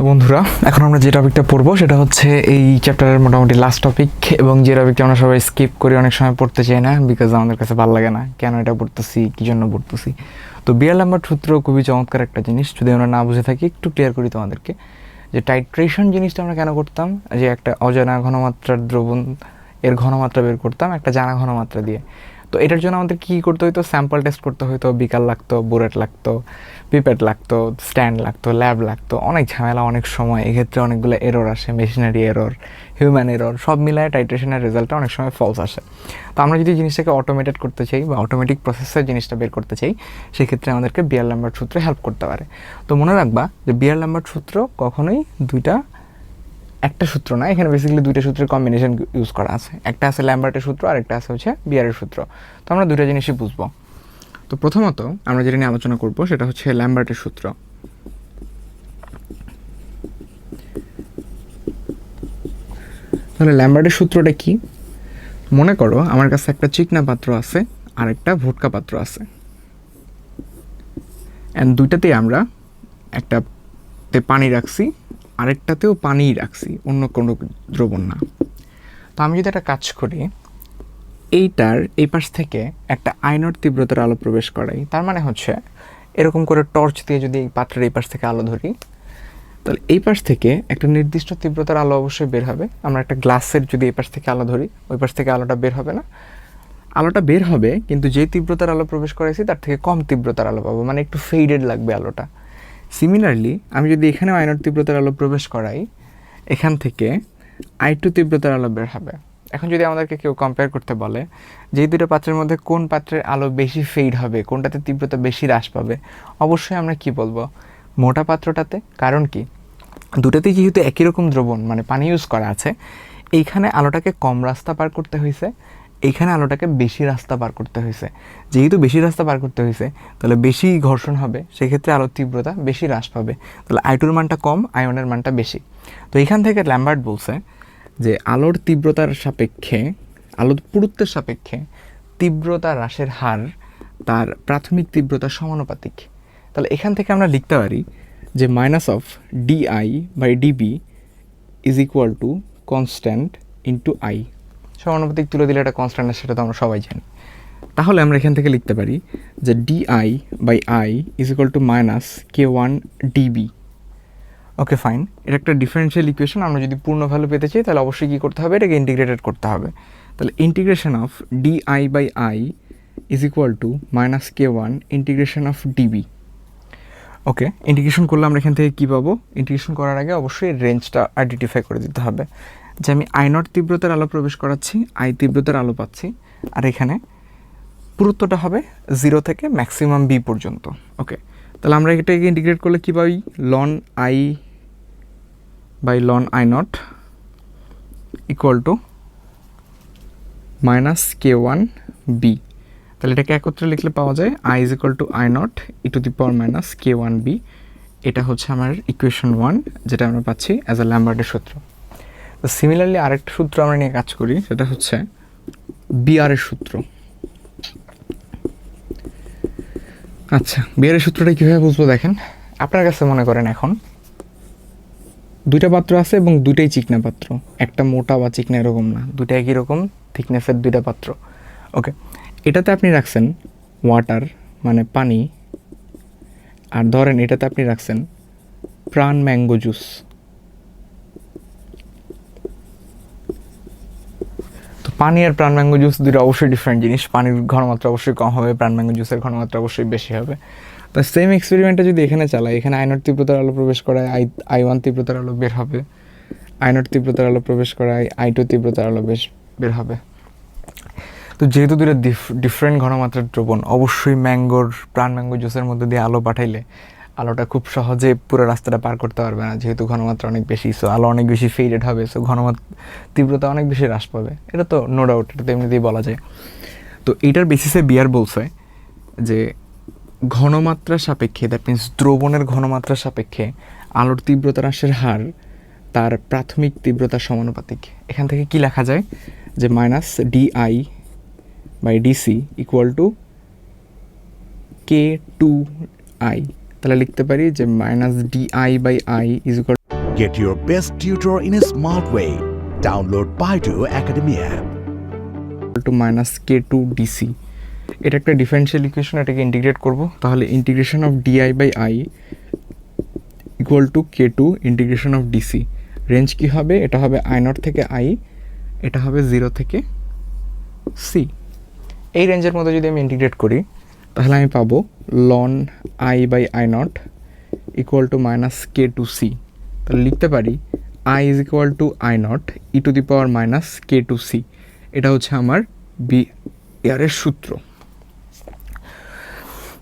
তো বন্ধুরা, এখন আমরা যে টপিকটা পড়ব সেটা হচ্ছে এই চ্যাপ্টারের মোটামুটি লাস্ট টপিক এবং যে টপিকটা আমরা সবাই স্কিপ করি, অনেক সময় পড়তে চাই না বিকজ আমাদের কাছে ভালো লাগে না, কেন এটা পড়তেছি কী জন্য পড়তেছি। তো বিয়ার নাম্বার সূত্র খুবই চমৎকার একটা জিনিস, যদি আমরা না বুঝে থাকি, একটু ক্লিয়ার করি তোমাদেরকে। যে টাইট্রেশন জিনিসটা আমরা কেন করতাম, যে একটা অজানা ঘনমাত্রার দ্রবণ, এর ঘনমাত্রা বের করতাম, একটা জানা ঘনমাত্রা দিয়ে। তো এটার জন্য আমাদের কী করতে হতো স্যাম্পল টেস্ট করতে হতো বিকাল লাগতো বুরেট লাগতো পিপেট লাগতো স্ট্যান্ড লাগতো ল্যাব লাগতো, অনেক ঝামেলা, অনেক সময়। এক্ষেত্রে অনেকগুলো এরর আসে মেশিনারি এরর হিউম্যান এরর সব মিলায় টাইট্রেশনের রেজাল্টটা অনেক সময় ফলস আসে। তো আমরা যদি জিনিসটাকে অটোমেটেড করতে চাই বা অটোমেটিক প্রসেসের জিনিসটা বের করতে চাই, সেক্ষেত্রে আমাদেরকে বিয়ার নাম্বার সূত্রে হেল্প করতে পারে। তো মনে রাখবা যে বিয়ার নাম্বার সূত্র কখনোই দুইটা একটা সূত্র না, এখানে বেসিক্যালি দুইটা সূত্রের কম্বিনেশন ইউজ করা আছে। একটা আছে ল্যাম্বার্টের সূত্র আর একটা আছে হচ্ছে বিয়ারের সূত্র। তো আমরা দুইটা জিনিসই বুঝব। তো প্রথমত আমরা যেটা নিয়ে আলোচনা করব সেটা হচ্ছে ল্যাম্বার্টের সূত্র। তাহলে ল্যাম্বার্টের সূত্রটা কি? মনে করো আমার কাছে একটা চিকনা পাত্র আছে আর একটা ভুটকা পাত্র আছে। অ্যান্ড দুইটাতেই আমরা একটাতে পানি রাখছি আরেকটাতেও পানিই রাখছি, অন্য কোনো দ্রবণ না। তো আমি যদি একটা কাজ করি, এইটার এই পাশ থেকে একটা আয়নর তীব্রতার আলো প্রবেশ করাই। তার মানে হচ্ছে, এরকম করে টর্চ দিয়ে যদি এই পাত্রের এই পাশ থেকে আলো ধরি, তাহলে এই পাশ থেকে একটা নির্দিষ্ট তীব্রতার আলো অবশ্যই বের হবে। আমরা একটা গ্লাসের যদি এই পাশ থেকে আলো ধরি ওই পাশ থেকে আলোটা বের হবে না। আলোটা বের হবে, কিন্তু যে তীব্রতার আলো প্রবেশ করেছি তার থেকে কম তীব্রতার আলো পাবো। মানে একটু ফেডেড লাগবে আলোটা। সিমিলারলি আমি যদি এখানেও আয়নর তীব্রতার আলো প্রবেশ করাই, এখান থেকে আই টু তীব্রতার আলো বের হবে। এখন যদি আমাদেরকে কেউ কম্পেয়ার করতে বলে যে দুটো পাত্রের মধ্যে কোন পাত্রের আলো বেশি ফেড হবে, কোনটাতে তীব্রতা বেশি হ্রাস পাবে, অবশ্যই আমরা কি বলব? মোটা পাত্রটাতে, কারণ কি? দুটাতেই যেহেতু একই রকম দ্রবণ মানে পানি ইউজ করা আছে, এইখানে আলোটাকে কম রাস্তা পার করতে হয়েছে এইখানে আলোটাকে বেশি রাস্তা পার করতে হয়েছে। যেহেতু বেশি রাস্তা পার করতে হয়েছে, তাহলে বেশি ঘর্ষণ হবে, সেক্ষেত্রে আলোর তীব্রতা বেশি হ্রাস পাবে। তাহলে আইটুর মানটা কম, আয়নের মানটা বেশি। তো এখান থেকে ল্যাম্বার্ট বলছে যে আলোর তীব্রতার সাপেক্ষে, আলোর পুরুত্বের সাপেক্ষে তীব্রতা হ্রাসের হার তার প্রাথমিক তীব্রতা সমানুপাতিক। তাহলে এখান থেকে আমরা লিখতে পারি যে minus of D I by D B is equal to constant into I সমানুপাতিক তুলে দিলে এটা কনস্ট্যান্ট সেটা তো আমরা সবাই জানি। তাহলে আমরা এখান থেকে লিখতে পারি যে D I by I is equal to minus K one D B okay fine এটা একটা ডিফারেন্সিয়াল ইকুয়েশন আমরা যদি পূর্ণ ভ্যালু পেতে চাই, তাহলে অবশ্যই কী করতে হবে? এটাকে ইন্টিগ্রেটেড করতে হবে। তাহলে integration of D I by I is equal to minus K one integration of D B okay integration করলে আমরা এখান থেকে কী পাবো? ইন্টিগ্রেশন করার আগে অবশ্যই রেঞ্জটা আইডেন্টিফাই করে দিতে হবে। যে আমি আই নট তীব্রতার আলো প্রবেশ করাচ্ছি, আই তীব্রতার আলো পাচ্ছি। আর এখানে পুরুত্বটা হবে জিরো থেকে ম্যাক্সিমাম বি পর্যন্ত। ওকে তাহলে আমরা এটাকে ইন্টিগ্রেট করলে কী পাই? Ln I by ln I naught equal to minus K one B তাহলে এটাকে একত্রে লিখলে পাওয়া যায় I is equal to I naught e to the power minus K one B এটা হচ্ছে আমার ইকুয়েশন ওয়ান যেটা আমরা পাচ্ছি অ্যাজ আ ল্যাম্বার্ডের সূত্র। সিমিলারলি আরেকটা সূত্র আমরা নিয়ে কাজ করি, সেটা হচ্ছে বিআরের সূত্র। আচ্ছা বিআরের সূত্রটা কীভাবে বুঝব দেখেন? আপনার কাছে মনে করেন এখন, দুইটা পাত্র আছে এবং দুইটাই চিকনা পাত্র। একটা মোটা বা চিকনা এরকম না, দুইটা একই রকম থিকনেসের দুইটা পাত্র। ওকে এটাতে আপনি রাখছেন ওয়াটার মানে পানি, আর ধরেন এটাতে আপনি রাখছেন প্রাণ ম্যাঙ্গো জুস পানি আর প্রাণ ম্যাঙ্গো জুস দুটো অবশ্যই ডিফারেন্ট জিনিস। পানির ঘনমাত্রা অবশ্যই কম হবে, প্রাণ ম্যাঙ্গো জুসের ঘনমাত্রা অবশ্যই বেশি হবে। তো সেম এক্সপেরিমেন্টটা যদি এখানে চালাই, এখানে আইনর তীব্রতার আলো প্রবেশ করায় আই আই ওয়ান তীব্রতার আলো বের হবে। আইনর তীব্রতার আলো প্রবেশ করায় আই টু তীব্রতার আলো বেশ, বের হবে। তো যেহেতু দুটো ডিফারেন্ট ঘনমাত্রার দ্রবণ, অবশ্যই ম্যাঙ্গোর প্রাণ ম্যাঙ্গো জুসের মধ্যে দিয়ে আলো পাঠাইলে আলোটা খুব সহজে পুরো রাস্তাটা পার করতে পারবে না, যেহেতু ঘনমাত্রা অনেক বেশি সো আলো অনেক বেশি ফেডেড হবে সো ঘনমাত্রা, তীব্রতা অনেক বেশি হ্রাস পাবে। এটা তো নো ডাউট এটা তো এমনিতেই বলা যায়। তো এইটার বেসিসে বিয়ার বলছে যে ঘনমাত্রার সাপেক্ষে দ্যাট মিন্স দ্রবণের ঘনমাত্রার সাপেক্ষে আলোর তীব্রতা হ্রাসের হার তার প্রাথমিক তীব্রতা সমানুপাতিক। এখান থেকে কি লেখা যায়? যে minus D I by D C equal to K two I তাহলে লিখতে পারি যে minus D I by I is Get your best tutor in a smart way. Download Baidu Academy app. To minus K two D C এটা একটা differential equation এটাকে integrate করব। তাহলে integration of D I by I equal to K two integration of D C range কী হবে? এটা হবে I not থেকে I এটা হবে জিরো থেকে সি এই রেঞ্জের মধ্যে যদি আমি ইন্টিগ্রেট করি তাহলে আমি পাবো ln I by I naught equal to minus K two C তাহলে লিখতে পারি I is equal to I naught e to the power minus K two C এটা হচ্ছে আমার বি এয়ারের সূত্র।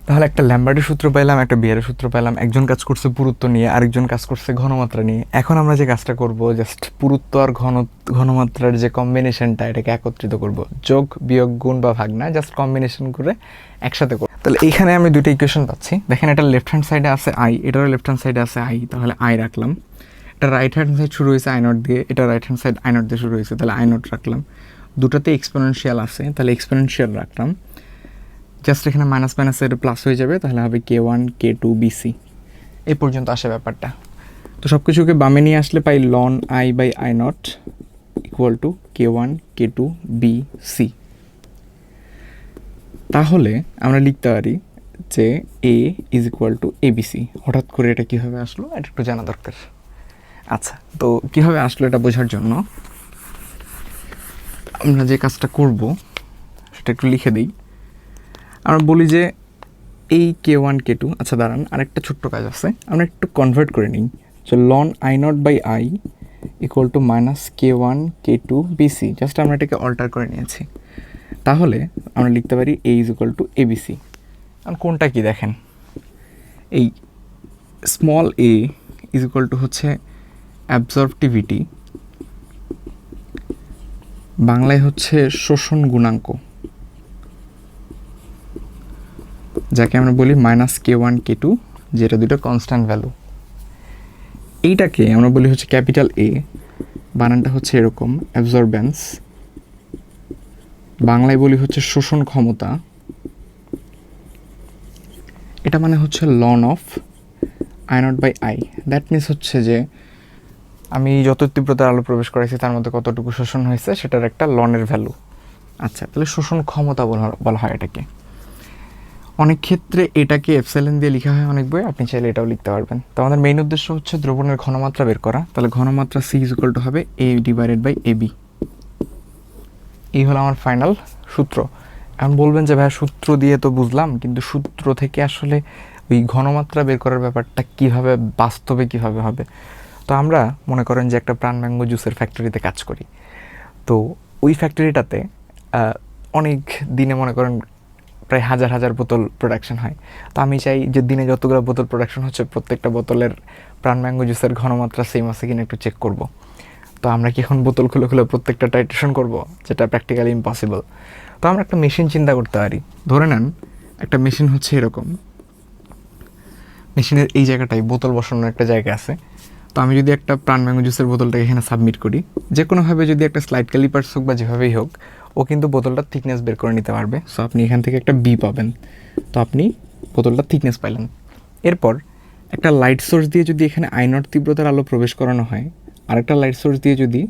তাহলে একটা ল্যাম্বার্টের সূত্র পেলাম একটা বিয়ারের সূত্র পেলাম একজন কাজ করছে পুরুত্ব নিয়ে, আরেকজন কাজ করছে ঘনমাত্রা নিয়ে। এখন আমরা যে কাজটা করব জাস্ট পুরুত্ব আর ঘন, ঘনমাত্রার যে কম্বিনেশনটা এটাকে একত্রিত করব। যোগ, বিয়োগ, গুণ বা ভাগ না জাস্ট কম্বিনেশন করে একসাথে করব। তাহলে এইখানে আমি দুটো ইকুয়েশন পাচ্ছি। দেখেন এটা লেফট হ্যান্ড সাইডে আছে আই এটারও লেফট হ্যান্ড সাইডে আছে আই তাহলে আই রাখলাম। এটা রাইট হ্যান্ড সাইড শুরু হয়েছে আই নট দিয়ে, এটা right hand side I naught দিয়ে শুরু হয়েছে, তাহলে আই নট রাখলাম। দুটাতে এক্সপোনেনশিয়াল আছে, তাহলে এক্সপোনেনশিয়াল রাখলাম। জাস্ট এখানে মাইনাস মাইনাসের প্লাস হয়ে যাবে, তাহলে হবে K one K two B C এই পর্যন্ত আসে ব্যাপারটা। তো সব কিছুকে বামে নিয়ে আসলে পাই ln I by I naught equal to K one K two B C তাহলে আমরা লিখতে পারি যে A is equal to A A B C হঠাৎ করে এটা কীভাবে আসলো? এটা একটু জানা দরকার। আচ্ছা তো কীভাবে আসলো এটা বোঝার জন্য? আমরা যে কাজটা করব, সেটা একটু লিখে দিই। আমরা বলি যে এই কে ওয়ান কে টু আচ্ছা দাঁড়ান, আরেকটা ছোট্ট কাজ আছে। আমরা একটু কনভার্ট করে নিই। যে ln I naught by I equal to minus K one K two B C just আমরা এটাকে অল্টার করে নিয়েছি। তাহলে আমরা লিখতে পারি A is equal to A B C আর কোনটা কি দেখেন? এই small A is equal to হচ্ছে অ্যাবজর্বটিভিটি বাংলায় হচ্ছে শোষণ গুণাঙ্ক। যাকে আমরা বলি minus K one K two যেটা দুটো কনস্ট্যান্ট ভ্যালু এইটাকে আমরা বলি হচ্ছে ক্যাপিটাল এ বানানটা হচ্ছে এরকম অ্যাবজর্বেন্স বাংলায় বলি হচ্ছে শোষণ ক্ষমতা। এটা মানে হচ্ছে ln of I naught by I that means হচ্ছে যে আমি যত তীব্রতার আলো প্রবেশ করেছি তার মধ্যে কতটুকু শোষণ হয়েছে, সেটার একটা লনের ভ্যালু আচ্ছা তাহলে শোষণ ক্ষমতা বলা হয় এটাকে। অনেক ক্ষেত্রে এটাকে এফসেলেন দিয়ে লেখা হয় অনেক বই, আপনি চাইলে এটাও লিখতে পারবেন। তো আমাদের মেইন উদ্দেশ্য হচ্ছে দ্রবণের ঘনমাত্রা বের করা। তাহলে ঘনমাত্রা সি ইজ টু হবে A divided by A B এই হলো আমার ফাইনাল সূত্র। এখন বলবেন যে ভাই সূত্র দিয়ে তো বুঝলাম, কিন্তু সূত্র থেকে আসলে ওই ঘনমাত্রা বের করার ব্যাপারটা কীভাবে, বাস্তবে কীভাবে হবে? তো আমরা মনে করেন যে একটা প্রাণব্যঙ্গ জুসের ফ্যাক্টরিতে কাজ করি। তো ওই ফ্যাক্টরিটাতে অনেক দিনে মনে করেন প্রায় হাজার হাজার বোতল প্রোডাকশন হয়। তো আমি চাই যে দিনে যতগুলো বোতল প্রোডাকশন হচ্ছে, প্রত্যেকটা বোতলের প্রাণ ম্যাঙ্গো জুসের ঘনমাত্রা সেম আছে কিনা একটু চেক করব। তো আমরা কি এখন বোতল খুলে খুলে প্রত্যেকটা টাইট্রেশন করব? যেটা প্র্যাকটিক্যালি ইম্পসিবল তো আমরা একটা মেশিন চিন্তা করতে পারি। ধরে নেন, একটা মেশিন হচ্ছে এরকম। মেশিনের এই জায়গাটায় বোতল বসানোর একটা জায়গা আছে। তো আমি যদি একটা প্রাণ ম্যাঙ্গো জুসের বোতলটা এখানে সাবমিট করি যে কোনোভাবে যদি একটা স্লাইড ক্যালিপার্স হোক বা যেভাবেই হোক ও কিন্তু বোতলটার থিকনেস বের করে নিতে পারবে। সো আপনি এখান থেকে একটা বি পাবেন। তো আপনি বোতলটার থিকনেস পাইলেন। এরপর একটা লাইট সোর্স দিয়ে যদি এখানে আইনট তীব্রতার আলো প্রবেশ করানো হয়, আরেকটা লাইট সোর্স দিয়ে যদি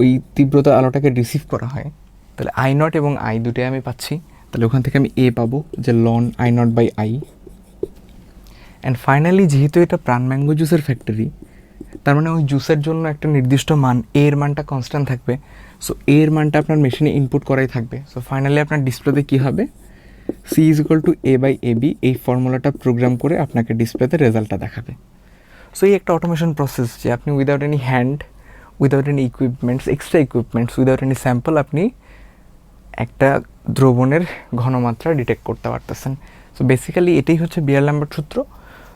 ওই তীব্রতার আলোটাকে রিসিভ করা হয়, তাহলে আই নট এবং আই দুটোই আমি পাচ্ছি। তাহলে ওখান থেকে আমি এ পাবো, যে ln I naught by I and finally যেহেতু এটা প্রাণ ম্যাঙ্গো জুসের ফ্যাক্টরি তার মানে ওই জুসের জন্য একটা নির্দিষ্ট মান এর মানটা কনস্ট্যান্ট থাকবে। সো এর মানটা আপনার মেশিনে ইনপুট করাই থাকবে। সো ফাইনালি আপনার ডিসপ্লেতে কী হবে? C is equal to A by A B এই ফর্মুলাটা প্রোগ্রাম করে আপনাকে ডিসপ্লেতে রেজাল্টটা দেখাবে। সো এই একটা অটোমেশন প্রসেস যে আপনি without any hand without any equipments extra equipments without any sample আপনি একটা দ্রবণের ঘনমাত্রা ডিটেক্ট করতে পারতেছেন। সো বেসিক্যালি এটাই হচ্ছে বিয়ার নাম্বার সূত্র।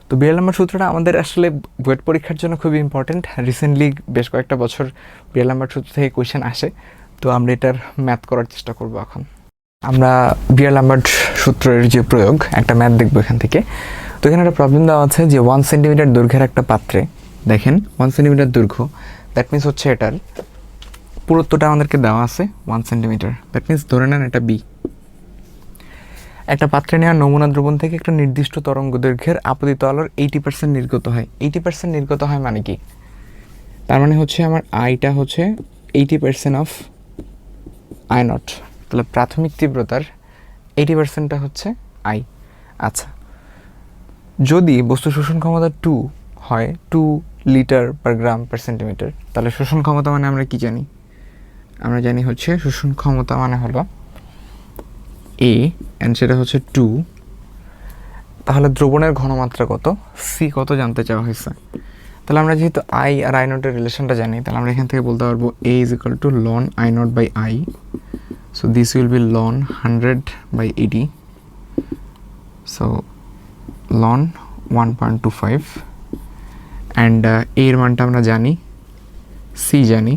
তো বিয়ার নাম্বার সূত্রটা আমাদের আসলে বুয়েট পরীক্ষার জন্য খুবই ইম্পর্টেন্ট রিসেন্টলি বেশ কয়েকটা বছর বিয়ার নাম্বার সূত্র থেকে কোয়েশ্চেন আসে, তো আমরা এটার ম্যাথ করার চেষ্টা করব এখন। আমরা বিয়ার নাম্বার সূত্রের যে প্রয়োগ, একটা ম্যাথ দেখব এখান থেকে। তো এখানে একটা প্রবলেম দেওয়া আছে যে ওয়ান সেন্টিমিটার দৈর্ঘ্যের একটা পাত্রে, দেখেন ওয়ান সেন্টিমিটার দৈর্ঘ্য দ্যাট মিনস হচ্ছে এটার পুরুত্বটা আমাদেরকে দেওয়া আছে ওয়ান সেন্টিমিটার দ্যাট মিনস ধরে নেন এটা বি একটা পাত্রে নেওয়া নমুনা দ্রবণ থেকে একটা নির্দিষ্ট তরঙ্গ দৈর্ঘ্যের আপতিত আলোর এইটি পার্সেন্ট নির্গত হয়। এইটি পার্সেন্ট নির্গত হয় মানে কি? তার মানে হচ্ছে আমার আইটা হচ্ছে eighty percent of I naught তাহলে প্রাথমিক তীব্রতার এইটি পার্সেন্টটা হচ্ছে আই আচ্ছা। যদি বস্তু শোষণ ক্ষমতা টু হয় two litre per gram per centimetre তাহলে শোষণ ক্ষমতা মানে আমরা কি জানি? আমরা জানি হচ্ছে শোষণ ক্ষমতা মানে হলো এ অ্যান্ড সেটা হচ্ছে টু তাহলে দ্রবণের ঘনমাত্রা কত? সি কত জানতে চাওয়া হয়েছে? তাহলে আমরা যেহেতু আই আর আই নটের রিলেশনটা জানি, তাহলে আমরা এখান থেকে বলতে পারব A is equal to ln I naught by I so this will be ln hundred by eighty so ln one point two five and এর মানটা আমরা জানি সি জানি।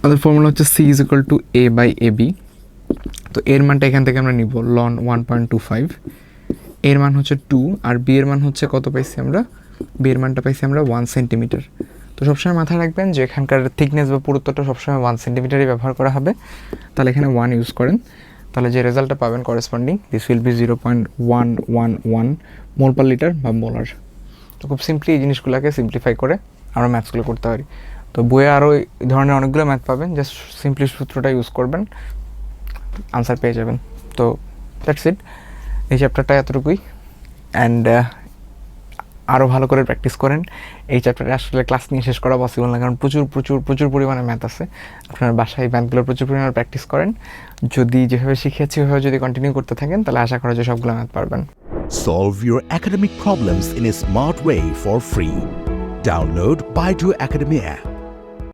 আমাদের ফর্মুলা হচ্ছে C is equal to A by A B তো এর মানটা এখান থেকে আমরা নিব ln one point two five এর মান হচ্ছে টু আর বি এর মান হচ্ছে কত পাইছি আমরা? বি এর মানটা পাইছি আমরা ওয়ান সেন্টিমিটার তো সবসময় মাথায় রাখবেন যে এখানকার থিকনেস বা পুরুত্বটা সবসময় ওয়ান সেন্টিমিটারই ব্যবহার করা হবে। তাহলে এখানে ওয়ান ইউজ করেন। তাহলে যে রেজাল্টটা পাবেন corresponding this will be zero point one one one mole per litre বা মোলার তো খুব সিম্পলি এই জিনিসগুলোকে সিম্পলিফাই করে আমরা ম্যাথসগুলো করতে পারি। তো বইয়ে আরও এই ধরনের অনেকগুলো ম্যাথ পাবেন জাস্ট সিম্পলি সূত্রটা ইউজ করবেন। আনসার পেয়ে যাবেন। তো দ্যাটস ইট এই চ্যাপ্টারটা এতটুকুই। অ্যান্ড আরও ভালো করে প্র্যাকটিস করেন। এই চ্যাপ্টারে আসলে ক্লাস নিয়ে শেষ করা পসিবল না, কারণ প্রচুর প্রচুর প্রচুর পরিমাণে ম্যাথ আছে। আপনার বাসায় ম্যাথগুলো প্রচুর পরিমাণে প্র্যাকটিস করেন। যদি যেভাবে শিখিয়েছি ওইভাবে যদি কন্টিনিউ করতে থাকেন, তাহলে আশা করা যায় সবগুলো ম্যাথ পারবেন। Solve your academic problems in a smart way for free. Download Baidu Academy app.